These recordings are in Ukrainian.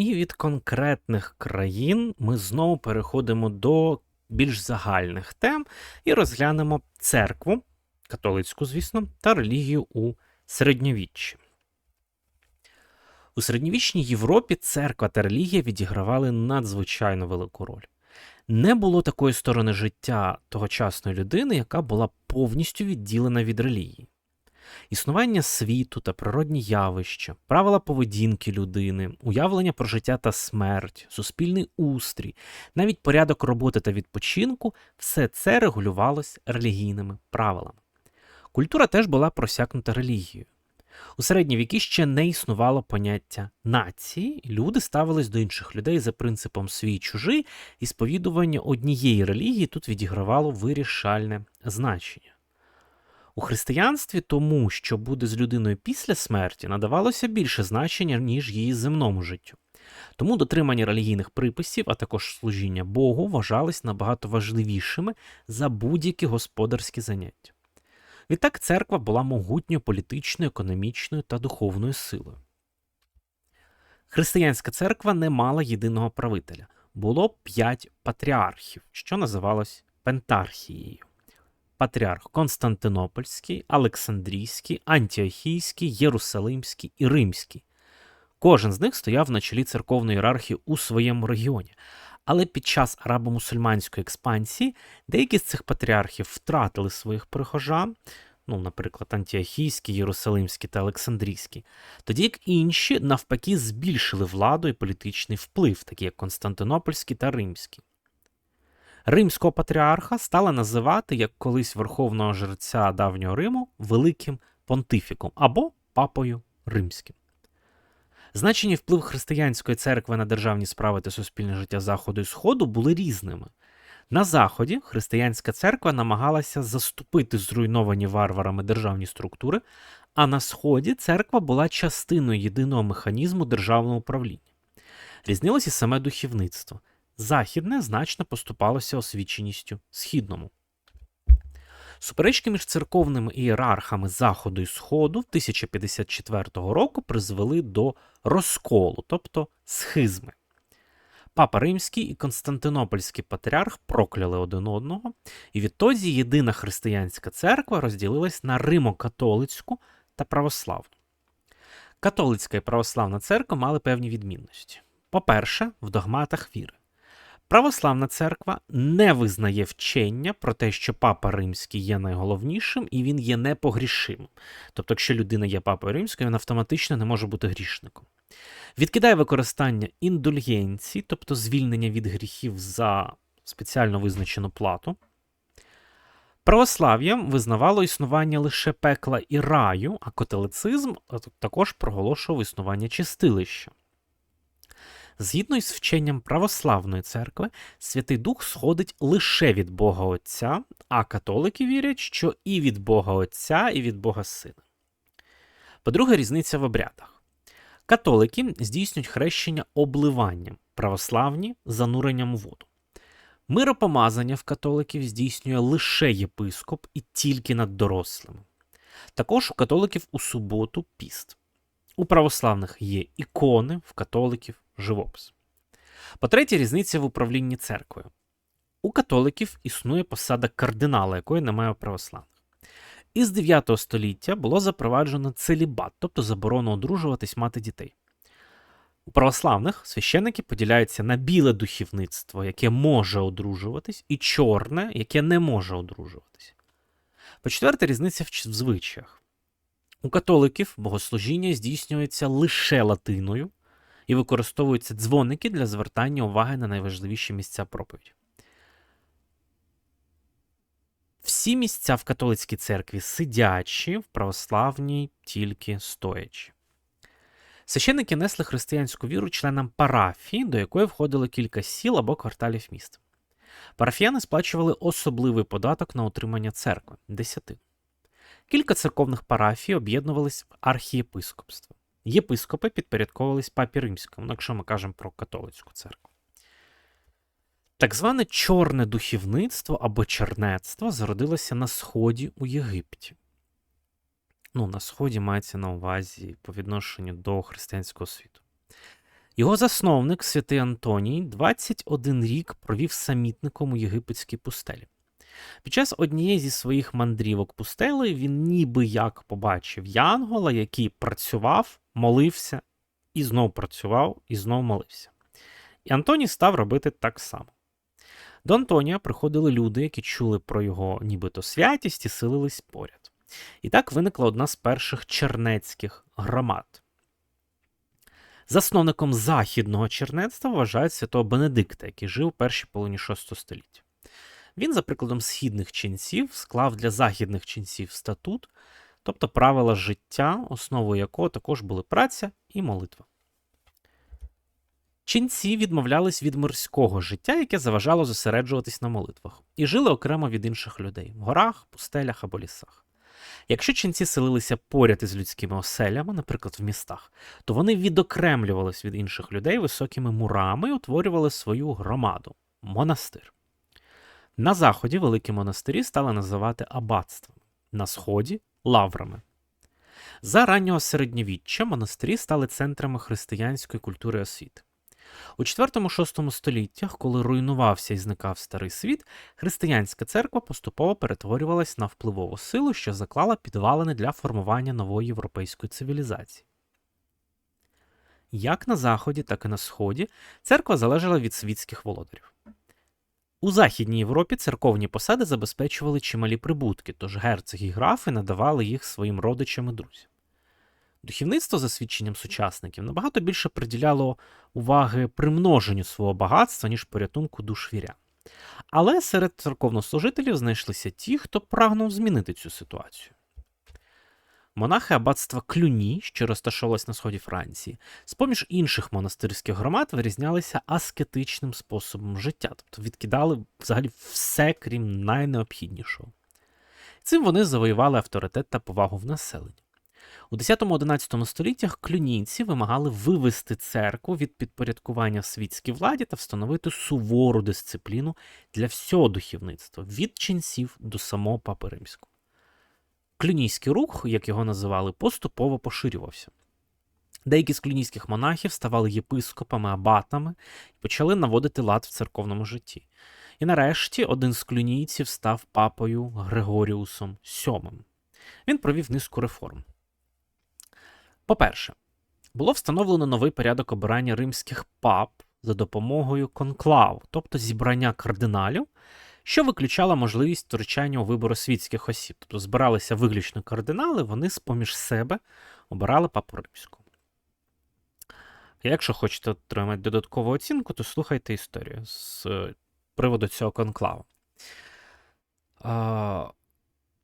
І від конкретних країн ми знову переходимо до більш загальних тем і розглянемо церкву, католицьку, звісно, та релігію у середньовіччі. У середньовічній Європі церква та релігія відігравали надзвичайно велику роль. Не було такої сторони життя тогочасної людини, яка була повністю відділена від релігії. Існування світу та природні явища, правила поведінки людини, уявлення про життя та смерть, суспільний устрій, навіть порядок роботи та відпочинку все це регулювалось релігійними правилами. Культура теж була просякнута релігією. У середні віки ще не існувало поняття нації, люди ставились до інших людей за принципом свій чужий, і сповідування однієї релігії тут відігравало вирішальне значення. У християнстві тому, що буде з людиною після смерті, надавалося більше значення, ніж її земному життю. Тому дотримання релігійних приписів, а також служіння Богу, вважались набагато важливішими за будь-які господарські заняття. Відтак церква була могутньою політичною, економічною та духовною силою. Християнська церква не мала єдиного правителя, було п'ять патріархів, що називалось Пентархією. Патріарх Константинопольський, Олександрійський, Антіохійський, Єрусалимський і Римський. Кожен з них стояв на чолі церковної ієрархії у своєму регіоні. Але під час арабо-мусульманської експансії деякі з цих патріархів втратили своїх прихожан, ну, наприклад, Антіохійський, Єрусалимський та Олександрійський, тоді як інші, навпаки, збільшили владу і політичний вплив, такі як Константинопольський та Римський. Римського патріарха стали називати, як колись верховного жерця давнього Риму, Великим Понтифіком або Папою Римським. Значення вплив християнської церкви на державні справи та суспільне життя Заходу і Сходу були різними. На Заході християнська церква намагалася заступити зруйновані варварами державні структури, а на Сході церква була частиною єдиного механізму державного управління. Різнилося саме духовництво. Західне значно поступалося освіченістю східному. Суперечки між церковними ієрархами Заходу і Сходу в 1054 року призвели до розколу, тобто схизми. Папа Римський і Константинопольський патріарх прокляли один одного, і відтоді єдина християнська церква розділилась на римокатолицьку та православну. Католицька і православна церква мали певні відмінності. По-перше, в догматах віри. Православна церква не визнає вчення про те, що папа римський є найголовнішим і він є непогрішимим. Тобто, якщо людина є папою римською, він автоматично не може бути грішником. Відкидає використання індульгенцій, тобто звільнення від гріхів за спеціально визначену плату. Православ'ям визнавало існування лише пекла і раю, а католицизм також проголошував існування чистилища. Згідно із вченням православної церкви, Святий Дух сходить лише від Бога Отця, а католики вірять, що і від Бога Отця, і від Бога Сина. По-друге, різниця в обрядах. Католики здійснюють хрещення обливанням, православні зануренням у воду. Миропомазання в католиків здійснює лише єпископ і тільки над дорослими. Також у католиків у суботу піст. У православних є ікони, в католиків живопис. По-третє, різниця в управлінні церквою. У католиків існує посада кардинала, якої немає у православних. Із 9 століття було запроваджено целібат, тобто заборону одружуватись мати дітей. У православних священники поділяються на біле духівництво, яке може одружуватись, і чорне, яке не може одружуватись. По четверте, різниця в звичаях. У католиків богослужіння здійснюється лише латиною і використовуються дзвоники для звертання уваги на найважливіші місця проповіді. Всі місця в католицькій церкві сидячі, в православній тільки стоячі. Священники несли християнську віру членам парафії, до якої входило кілька сіл або кварталів міста. Парафіяни сплачували особливий податок на утримання церкви десятин. Кілька церковних парафій об'єднувались в архієпископство. Єпископи підпорядковувались папі римському, ну, якщо ми кажемо про католицьку церкву. Так зване чорне духівництво або чернецтво зародилося на Сході у Єгипті. Ну, на Сході мається на увазі по відношенню до християнського світу. Його засновник, святий Антоній, 21 рік провів самітником у єгипетській пустелі. Під час однієї зі своїх мандрівок пустелею він ніби як побачив Янгола, який працював, молився і знов працював, і знов молився. І Антоній став робити так само. До Антонія приходили люди, які чули про його нібито святість і силились поряд. І так виникла одна з перших чернецьких громад. Засновником західного чернецтва вважають святого Бенедикта, який жив у першій половині VI століття. Він, за прикладом східних ченців, склав для західних ченців статут, тобто правила життя, основою якого також були праця і молитва. Ченці відмовлялись від мирського життя, яке заважало зосереджуватись на молитвах, і жили окремо від інших людей в горах, пустелях або лісах. Якщо ченці селилися поряд із людськими оселями, наприклад, в містах, то вони відокремлювались від інших людей високими мурами і утворювали свою громаду монастир. На заході великі монастирі стали називати аббатствами, на сході лаврами. За раннього середньовіччя монастирі стали центрами християнської культури освіти. У 4-6 століттях, коли руйнувався і зникав старий світ, християнська церква поступово перетворювалась на впливову силу, що заклала підвалини для формування нової європейської цивілізації. Як на Заході, так і на Сході церква залежала від світських володарів. У Західній Європі церковні посади забезпечували чималі прибутки, тож герцоги і графи надавали їх своїм родичам і друзям. Духовництво, за свідченням сучасників, набагато більше приділяло уваги примноженню свого багатства, ніж порятунку душ вірян. Але серед церковнослужителів знайшлися ті, хто прагнув змінити цю ситуацію. Монахи аббатства Клюні, що розташовувалось на сході Франції, з поміж інших монастирських громад вирізнялися аскетичним способом життя, тобто відкидали взагалі все, крім найнеобхіднішого. Цим вони завоювали авторитет та повагу в населенні. У 10-11 століттях клюнійці вимагали вивести церкву від підпорядкування світській владі та встановити сувору дисципліну для всього духовництва від ченців до самого папи римського. Клюнійський рух, як його називали, поступово поширювався. Деякі з клюнійських монахів ставали єпископами, абатами і почали наводити лад в церковному житті. І нарешті один з клюнійців став папою Григоріусом VII. Він провів низку реформ. По-перше, було встановлено новий порядок обирання римських пап за допомогою конклав, тобто зібрання кардиналів, що виключала можливість втручання у вибору світських осіб. Тобто збиралися виключно кардинали, вони з-поміж себе обирали папу римську. Якщо хочете отримати додаткову оцінку, то слухайте історію з приводу цього конклаву.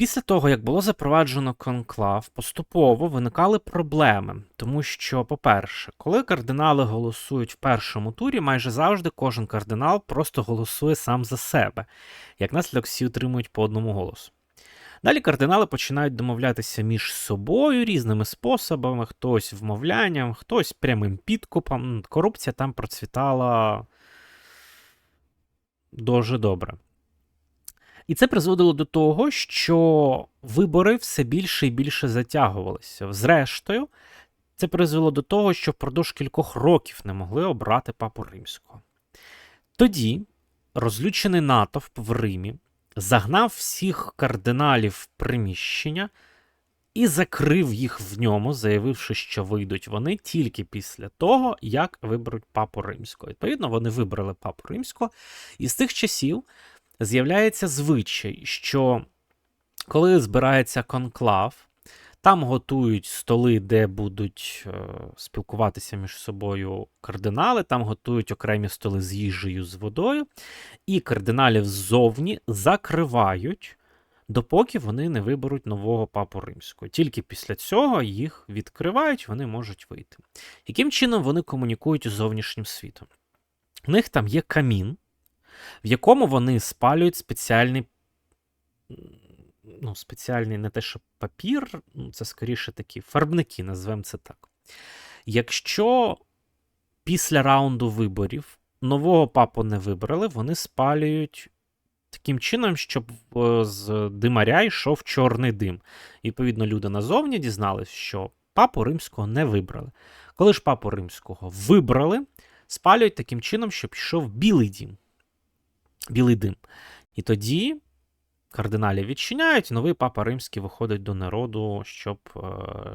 Після того, як було запроваджено конклав, поступово виникали проблеми, тому що, по-перше, коли кардинали голосують в першому турі, майже завжди кожен кардинал просто голосує сам за себе, як наслідок всі отримують по одному голосу. Далі кардинали починають домовлятися між собою різними способами, хтось вмовлянням, хтось прямим підкупом. Корупція там процвітала дуже добре. І це призводило до того, що вибори все більше і більше затягувалися. Зрештою, це призвело до того, що впродовж кількох років не могли обрати папу римського. Тоді розлючений натовп в Римі загнав всіх кардиналів в приміщення і закрив їх в ньому, заявивши, що вийдуть вони тільки після того, як виберуть папу римського. Відповідно, вони вибрали папу римського, і з тих часів з'являється звичай, що коли збирається конклав, там готують столи, де будуть е, спілкуватися між собою кардинали, там готують окремі столи з їжею з водою, і кардиналів ззовні закривають, допоки вони не виберуть нового папу римського. Тільки після цього їх відкривають, вони можуть вийти. Яким чином вони комунікують із зовнішнім світом? У них там є камін, в якому вони спалюють спеціальний. Ну, спеціальний не те, що папір, ну, це скоріше такі фарбники, назвемо це так. Якщо після раунду виборів нового папу не вибрали, вони спалюють таким чином, щоб з димаря йшов чорний дим. І, відповідно, люди назовні дізналися, що Папу римського не вибрали. Коли ж папу римського вибрали, спалюють таким чином, щоб йшов білий дім. Білий дим. І тоді кардиналів відчиняють, новий папа римський виходить до народу, щоб е,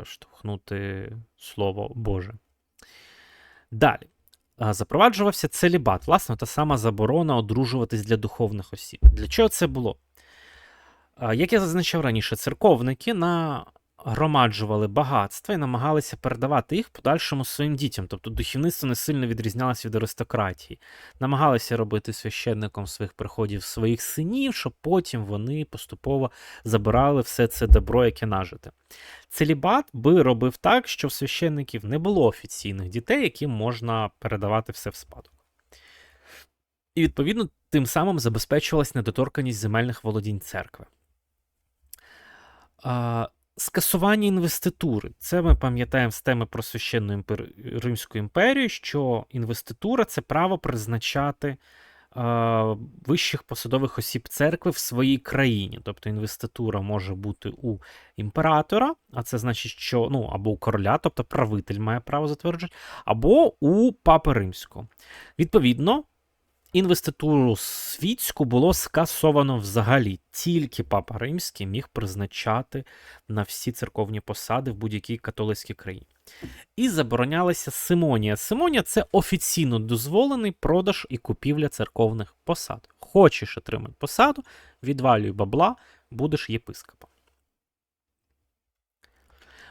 штовхнути Слово Боже. Далі. Е, Запроваджувався целібат, власне, та сама заборона одружуватись для духовних осіб. Для чого це було? Е, Як я зазначав раніше, церковники нагромаджували багатства і намагалися передавати їх подальшому своїм дітям. Тобто духовництво не сильно відрізнялося від аристократії. Намагалися робити священником своїх приходів своїх синів, щоб потім вони поступово забирали все це добро, яке нажите. Целібат би робив так, що в священників не було офіційних дітей, яким можна передавати все в спадок. І, відповідно, тим самим забезпечувалась недоторканість земельних володінь церкви. Скасування інвеститури. Це ми пам'ятаємо з теми про священну імпер... Римську імперію, що інвеститура це право призначати е, вищих посадових осіб церкви в своїй країні. Тобто інвеститура може бути у імператора, а це значить, що ну, або у короля, тобто правитель має право затверджувати, або у папи римського. Відповідно. Інвеституру світську було скасовано взагалі. Тільки папа римський міг призначати на всі церковні посади в будь-якій католицькій країні. І заборонялася симонія. Симонія це офіційно дозволений продаж і купівля церковних посад. Хочеш отримати посаду, відвалюй бабла, будеш єпископом.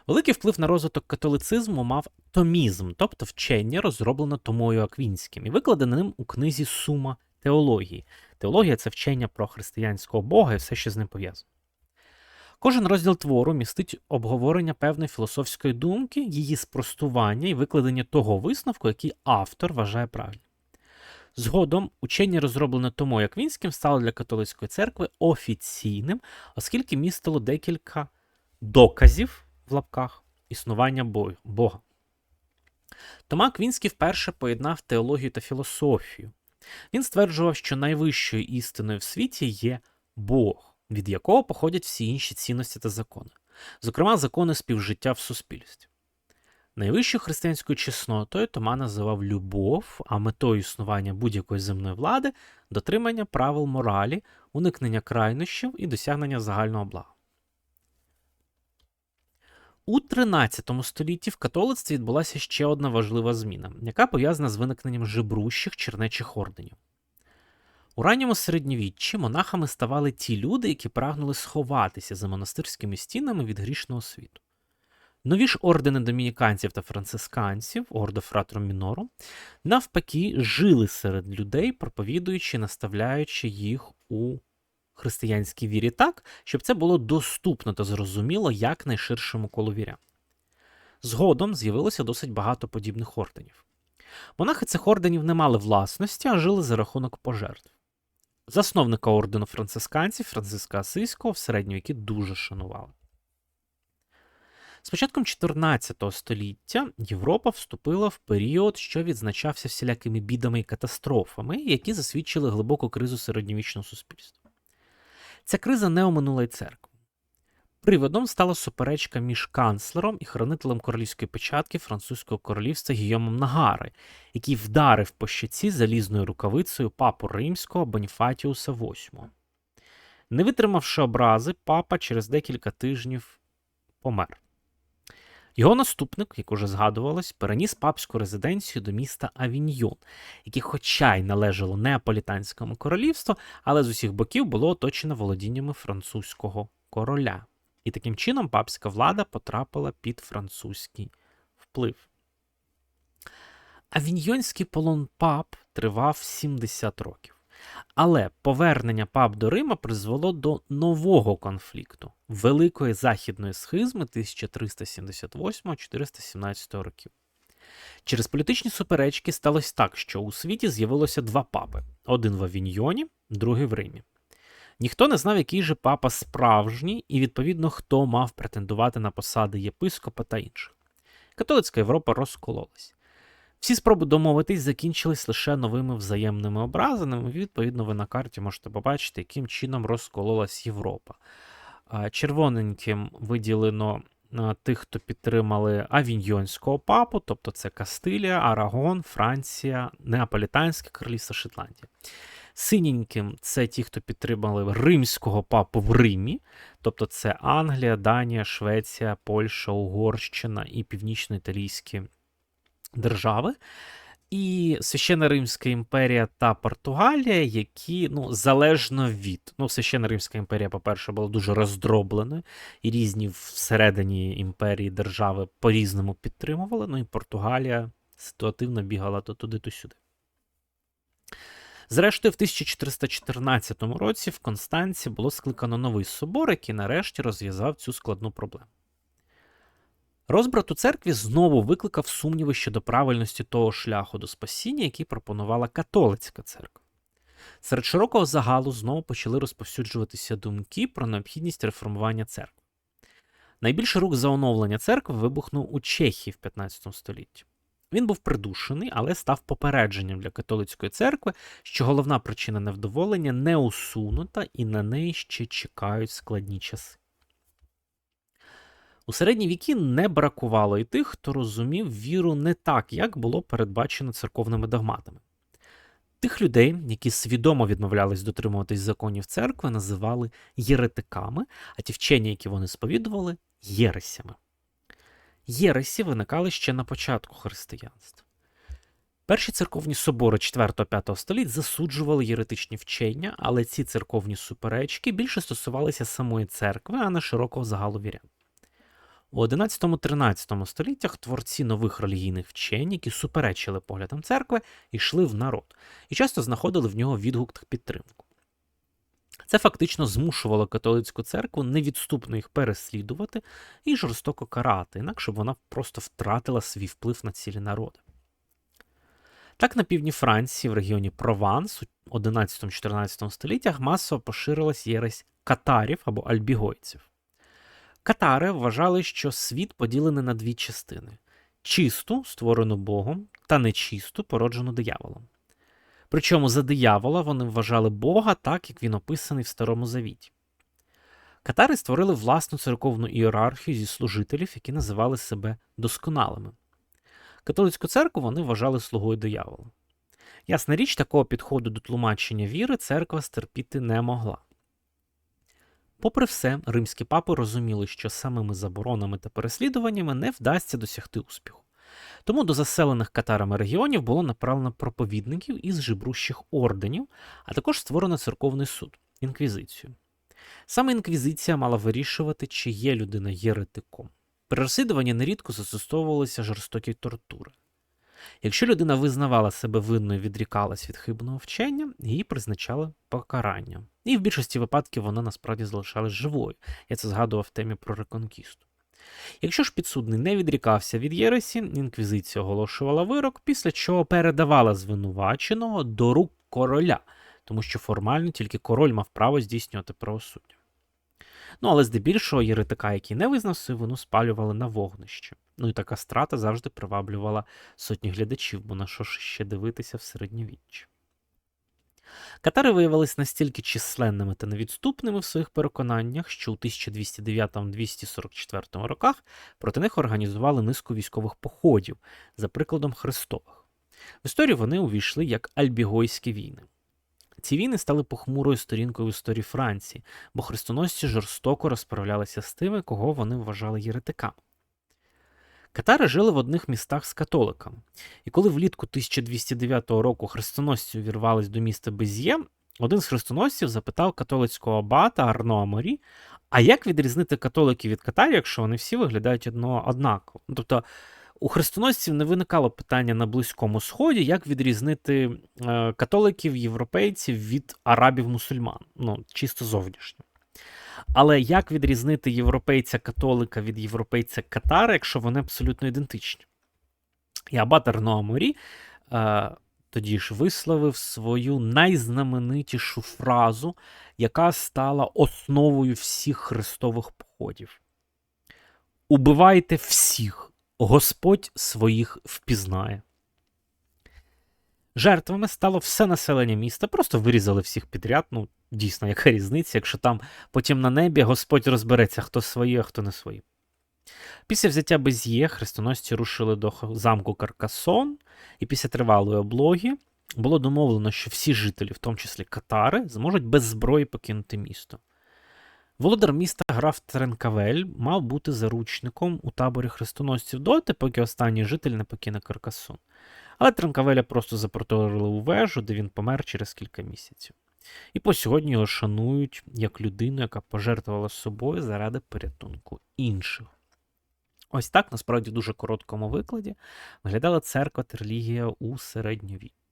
Великий вплив на розвиток католицизму мав томізм, тобто вчення, розроблене Томою Аквінським, і викладене ним у книзі Сума теології. Теологія це вчення про християнського Бога і все, що з ним пов'язано. Кожен розділ твору містить обговорення певної філософської думки, її спростування і викладення того висновку, який автор вважає правильним. Згодом учення, розроблене Томою Аквінським, стало для католицької церкви офіційним, оскільки містило декілька доказів в лапках існування Бога. Тома Квінський вперше поєднав теологію та філософію. Він стверджував, що найвищою істиною в світі є Бог, від якого походять всі інші цінності та закони, зокрема, закони співжиття в суспільстві. Найвищою християнською чеснотою Тома називав любов, а метою існування будь-якої земної влади дотримання правил моралі, уникнення крайнощів і досягнення загального блага. У 13 столітті в католицтві відбулася ще одна важлива зміна, яка пов'язана з виникненням жебрущих чернечих орденів. У ранньому середньовіччі монахами ставали ті люди, які прагнули сховатися за монастирськими стінами від грішного світу. Нові ж ордени домініканців та францисканців, ордо фратром мінору, навпаки, жили серед людей, проповідуючи, наставляючи їх у християнській вірі так, щоб це було доступно та зрозуміло якнайширшому колу вірян. Згодом з'явилося досить багато подібних орденів. Монахи цих орденів не мали власності, а жили за рахунок пожертв. Засновника ордену францисканців Франциска Асийського в середні віки дуже шанували. З початком 14 століття Європа вступила в період, що відзначався всілякими бідами і катастрофами, які засвідчили глибоку кризу середньовічного суспільства. Ця криза не оминула й церкву. Приводом стала суперечка між канцлером і хранителем королівської печатки французького королівства Гійомом Нагари, який вдарив по щиці залізною рукавицею папу римського Боніфатіуса VIII. Не витримавши образи, папа через декілька тижнів помер. Його наступник, як уже згадувалось, переніс папську резиденцію до міста Авіньйон, яке, хоча й належало неаполітанському королівству, але з усіх боків було оточено володіннями французького короля. І таким чином папська влада потрапила під французький вплив. Авіньйонський полон пап тривав 70 років. Але повернення пап до Рима призвело до нового конфлікту Великої західної схизми 1378-417 років. Через політичні суперечки сталося так, що у світі з'явилося два папи: один в Авіньйоні, другий в Римі. Ніхто не знав, який же папа справжній, і, відповідно, хто мав претендувати на посади єпископа та інших. Католицька Європа розкололась. Всі спроби домовитись закінчились лише новими взаємними образами. Відповідно, ви на карті можете побачити, яким чином розкололась Європа. Червоненьким виділено тих, хто підтримали Авіньйонського папу, тобто це Кастилія, Арагон, Франція, Неаполітанське королівство Шотландія. Синеньким це ті, хто підтримали римського папу в Римі, тобто це Англія, Данія, Швеція, Польща, Угорщина і північно-італійські держави. І Священна Римська імперія та Португалія, які ну, залежно від. Ну, Священна Римська імперія, по-перше, була дуже роздробленою, і різні всередині імперії держави по-різному підтримували. Ну і Португалія ситуативно бігала то туди, то сюди. Зрештою, в 1414 році в Констанці було скликано новий собор, який нарешті розв'язав цю складну проблему. Розбрат у церкві знову викликав сумніви щодо правильності того шляху до спасіння, який пропонувала католицька церква. Серед широкого загалу знову почали розповсюджуватися думки про необхідність реформування церкви. Найбільший рух за оновлення церкви вибухнув у Чехії в 15 столітті. Він був придушений, але став попередженням для католицької церкви, що головна причина невдоволення не усунута і на неї ще чекають складні часи. У середні віки не бракувало і тих, хто розумів віру не так, як було передбачено церковними догматами. Тих людей, які свідомо відмовлялись дотримуватись законів церкви, називали єретиками, а ті вчення, які вони сповідували, єресями. Єресі виникали ще на початку християнства. Перші церковні собори 4-5 століть засуджували єретичні вчення, але ці церковні суперечки більше стосувалися самої церкви, а не широкого загалу вірян. У 11-13 століттях творці нових релігійних вчень, які суперечили поглядам церкви, йшли в народ і часто знаходили в нього відгук та підтримку. Це фактично змушувало католицьку церкву невідступно їх переслідувати і жорстоко карати, інакше б вона просто втратила свій вплив на цілі народи. Так, на півдні Франції, в регіоні Прованс у 11-14 століттях масово поширилась єресь катарів або альбігойців. Катари вважали, що світ поділений на дві частини: чисту, створену Богом, та нечисту, породжену дияволом. Причому за диявола вони вважали Бога так, як він описаний в Старому Завіті. Катари створили власну церковну ієрархію зі служителів, які називали себе досконалими. Католицьку церкву вони вважали слугою диявола. Ясна річ, такого підходу до тлумачення віри церква стерпіти не могла. Попри все, римські папи розуміли, що самими заборонами та переслідуваннями не вдасться досягти успіху. Тому до заселених катарами регіонів було направлено проповідників із жебрущих орденів, а також створено церковний суд інквізицію. Саме інквізиція мала вирішувати, чи є людина єретиком. При розслідуванні нерідко застосовувалися жорстокі тортури. Якщо людина визнавала себе винною відрікалась від хибного вчення, її призначали покарання. І в більшості випадків вона насправді залишалась живою. Я це згадував в темі про реконкісту. Якщо ж підсудний не відрікався від Єресі, інквізиція оголошувала вирок, після чого передавала звинуваченого до рук короля, тому що формально тільки король мав право здійснювати правосуддя. Ну, але здебільшого єретика, який не визнав свою вину, спалювали на вогнище. Ну і така страта завжди приваблювала сотні глядачів, бо на що ж ще дивитися в середньовіччі. Катари виявилися настільки численними та невідступними в своїх переконаннях, що у 1209-244 роках проти них організували низку військових походів за прикладом Христових. В історію вони увійшли як Альбігойські війни. Ці війни стали похмурою сторінкою в історії Франції, бо хрестоносці жорстоко розправлялися з тими, кого вони вважали єретиками. Катари жили в одних містах з католиками, і коли влітку 1209 року хрестоносці увірвались до міста Без'є, один з хрестоносців запитав католицького абата Арно Аморі, а як відрізнити католиків від катарів, якщо вони всі виглядають одного однаково? Тобто у хрестоносців не виникало питання на Близькому Сході, як відрізнити е, католиків, європейців від арабів-мусульман, ну, чисто зовнішньо. Але як відрізнити європейця-католика від європейця-катара, якщо вони абсолютно ідентичні? І Абат Арноаморі е, тоді ж висловив свою найзнаменитішу фразу, яка стала основою всіх хрестових походів. Убивайте всіх, Господь своїх впізнає. Жертвами стало все населення міста, просто вирізали всіх підряд. Ну, дійсно, яка різниця, якщо там потім на небі Господь розбереться, хто свої, а хто не свої. Після взяття Без'є хрестоносці рушили до замку Каркасон, і після тривалої облоги було домовлено, що всі жителі, в тому числі катари, зможуть без зброї покинути місто. Володар міста граф Тренкавель мав бути заручником у таборі хрестоносців доти, поки останній житель не покине Каркасон. Але Тренкавеля просто запроторили у вежу, де він помер через кілька місяців. І по сьогодні його шанують як людину, яка пожертвувала собою заради порятунку інших. Ось так, насправді, в дуже короткому викладі виглядала церква та релігія у середньовіччі.